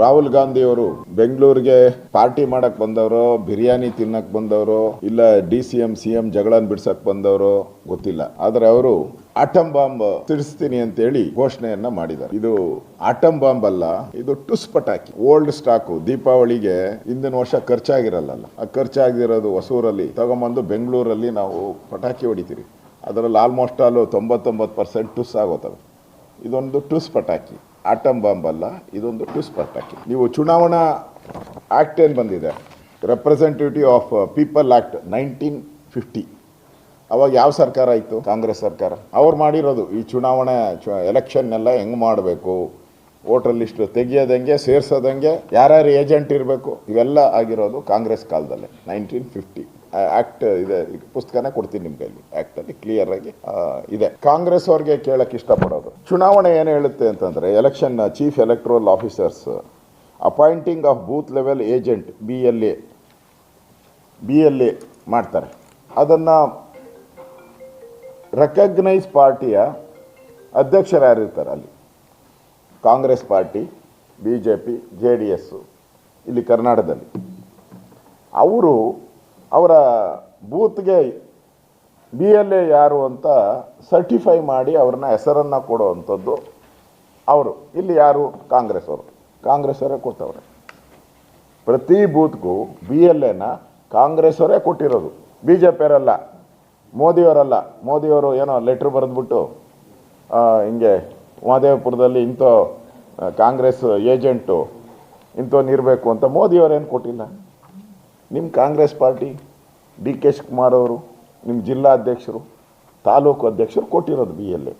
ರಾಹುಲ್ ಗಾಂಧಿ ಅವರು ಬೆಂಗಳೂರಿಗೆ ಪಾರ್ಟಿ ಮಾಡಕ್ ಬಂದವರು, ಬಿರಿಯಾನಿ ತಿನ್ನಕ್ ಬಂದವರು, ಇಲ್ಲ D C M C M ಜಗಳನ್ ಬಿಡ್ಸಕ್ ಬಂದವರು ಗೊತ್ತಿಲ್ಲ. ಆದ್ರೆ ಅವರು ಆಟಮ್ ಬಾಂಬ್ ತಿರ್ಸ್ತೀನಿ ಅಂತ ಹೇಳಿ ಘೋಷಣೆಯನ್ನ ಮಾಡಿದ್ದಾರೆ. ಇದು ಆಟಮ್ ಬಾಂಬ್ ಅಲ್ಲ, ಇದು ಟುಸ್ ಪಟಾಕಿ. ಓಲ್ಡ್ ಸ್ಟಾಕು, ದೀಪಾವಳಿಗೆ ಹಿಂದಿನ ವರ್ಷ ಖರ್ಚಾಗಿರಲ್ಲ ಆ ಖರ್ಚಾಗಿರೋದು ಹೊಸೂರಲ್ಲಿ, ತಗೊಂಬಂದು ಬೆಂಗಳೂರಲ್ಲಿ ನಾವು ಪಟಾಕಿ ಹೊಡಿತೀರಿ. ಅದರಲ್ಲಿ ಆಲ್ಮೋಸ್ಟ್ ಆಲ್ ತೊಂಬತ್ತೊಂಬತ್ತು ಪರ್ಸೆಂಟ್ ಟುಸ್ ಆಗೋತವೆ. ಇದೊಂದು ಟುಸ್ ಪಟಾಕಿ. ಆಟಮ್ ಬಾಂಬ್ ಅಲ್ಲ ಇದೊಂದು ಟುಸ್ ಪಟಾಕಿ ನೀವು ಚುನಾವಣಾ ಆ್ಯಕ್ಟ್ ಏನು ಬಂದಿದೆ? Representative of people act nineteen fifty ಅವಾಗ ಯಾವ ಸರ್ಕಾರ ಇತ್ತು? ಕಾಂಗ್ರೆಸ್ ಸರ್ಕಾರ. ಅವ್ರು ಮಾಡಿರೋದು ಈ ಚುನಾವಣೆ ಎಲೆಕ್ಷನ್ನೆಲ್ಲ ಹೆಂಗೆ ಮಾಡಬೇಕು? ವೋಟರ್ ಲಿಸ್ಟ್ ತೆಗಿಯೋದಂಗೆ ಸೇರ್ಸೋದಂಗೆ ಯಾರ್ಯಾರು ಏಜೆಂಟ್ ಇರಬೇಕು? ಇವೆಲ್ಲ ಆಗಿರೋದು ಕಾಂಗ್ರೆಸ್ ಕಾಲದಲ್ಲೇ ನೈನ್ಟೀನ್ ಫಿಫ್ಟಿ ಆಕ್ಟ್ ಇದೆ. ಪುಸ್ತಕನೇ ಕೊಡ್ತೀನಿ ನಿಮ್ಗೆ ಅಲ್ಲಿ ಆಕ್ಟ್ ಅಲ್ಲಿ ಕ್ಲಿಯರ್ ಆಗಿ ಇದೆ. ಕಾಂಗ್ರೆಸ್ ಅವ್ರಿಗೆ ಕೇಳಕ್ಕೆ ಇಷ್ಟಪಡೋದು. ಚುನಾವಣೆ ಏನು ಹೇಳುತ್ತೆ ಅಂತಂದರೆ election chief electoral officers appointing of booth level agent B L A B L A ಮಾಡ್ತಾರೆ. ಅದನ್ನು ರೆಕಗ್ನೈಸ್ ಪಾರ್ಟಿಯ ಅಧ್ಯಕ್ಷರು ಯಾರಿರ್ತಾರೆ ಅಲ್ಲಿ? Congress party B J P J D S ಇಲ್ಲಿ ಕರ್ನಾಟಕದಲ್ಲಿ. ಅವರು ಅವರ ಬೂತ್ಗೆ ಬಿ ಎಲ್ ಎ ಯಾರು ಅಂತ ಸರ್ಟಿಫೈ ಮಾಡಿ ಅವ್ರನ್ನ ಹೆಸರನ್ನು ಕೊಡುವಂಥದ್ದು ಅವರು. ಇಲ್ಲಿ ಯಾರು? ಕಾಂಗ್ರೆಸ್ ಅವರು. ಕಾಂಗ್ರೆಸ್ ಅವರೇ ಕೊಟ್ಟವ್ರೆ. ಪ್ರತಿ ಬೂತ್ಗೂ ಬಿ ಎಲ್ ಎನ ಕಾಂಗ್ರೆಸ್ ಅವರೇ ಕೊಟ್ಟಿರೋದು. ಬಿ ಜೆ ಪಿಯವರಲ್ಲ ಮೋದಿಯವರಲ್ಲ. ಮೋದಿಯವರು ಏನೋ ಲೆಟ್ರ್ ಬರೆದ್ಬಿಟ್ಟು ಹಿಂಗೆ ಮಹದೇವಪುರದಲ್ಲಿ ಇಂಥ ಕಾಂಗ್ರೆಸ್ ಏಜೆಂಟು ಇಂಥವ್ನಿರಬೇಕು ಅಂತ ಮೋದಿಯವರೇನು ಕೊಟ್ಟಿಲ್ಲ. ನಿಮ್ಮ Congress party, D K Shivakumar ಅವರು ನಿಮ್ಮ ಜಿಲ್ಲಾ ಅಧ್ಯಕ್ಷರು, ತಾಲೂಕು ಅಧ್ಯಕ್ಷರು ಕೊಟ್ಟಿರೋದು ಬಿ ಎಲ್ ಎ